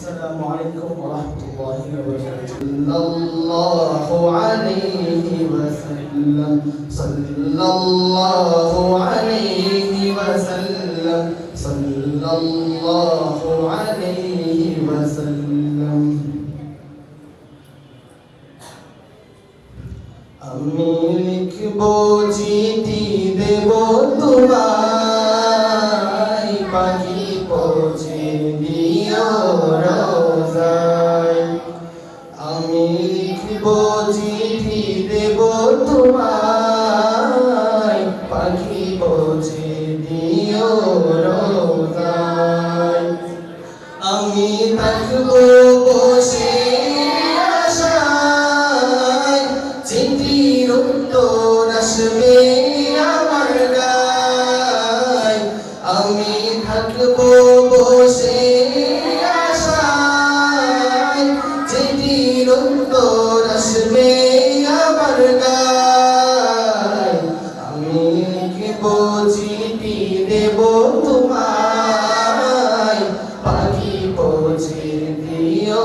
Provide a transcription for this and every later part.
السلام عليكم ورحمة الله وبركاته صلى الله عليه وسلم صلى الله عليه وسلم صلى الله عليه وسلم আমি লিখবো চিঠি দেব তোমায় পাখি দেব তোমায়? পাখি পৌঁছে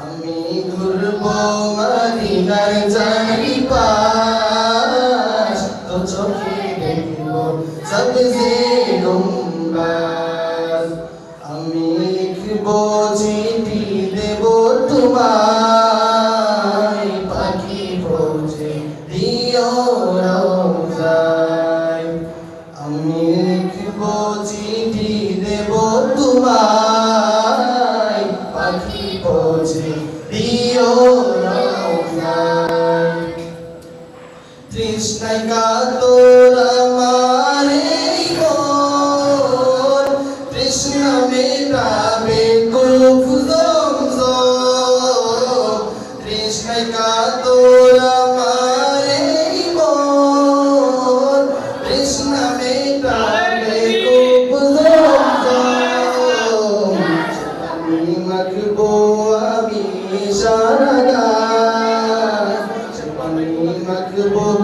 আমি ঘুরবো মদিনার চারিপাশ তো চোখে দেখব উম্মাদ আমি লিখব দেব তোমায় তৃষ্ণায় কাতর আমার তৃষ্ণা মেটাবে জমজম তৃষ্ণায় কাতর আমার তৃষ্ণা মেটাবে কুলুপ আমি আমি সারা গায় পানি মাখবো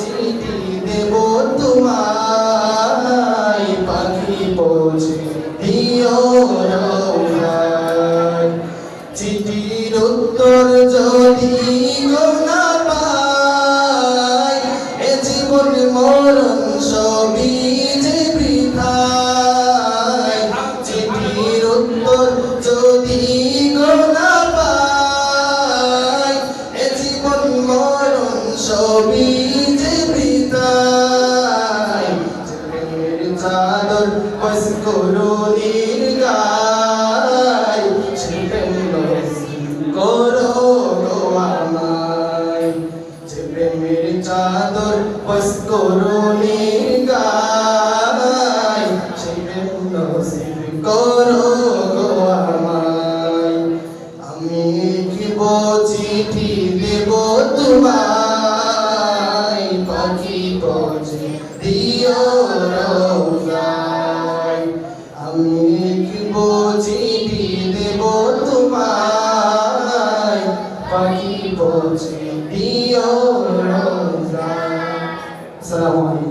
চিঠি দেব তোমায়, পাখি পৌঁছে দিও চিঠির উত্তর যদি না পাই এ জীবন মরণ সবই যে বৃথায়। চিঠির উত্তর করুণীর গায় সে প্রেম নসিব করো আমি লিখব চিঠি দেব তোমায় পাখি পৌঁছে দিও আমি লিখব চিঠি দেব তোমায় পাখি পৌঁছে দিও Assalamu alaikum.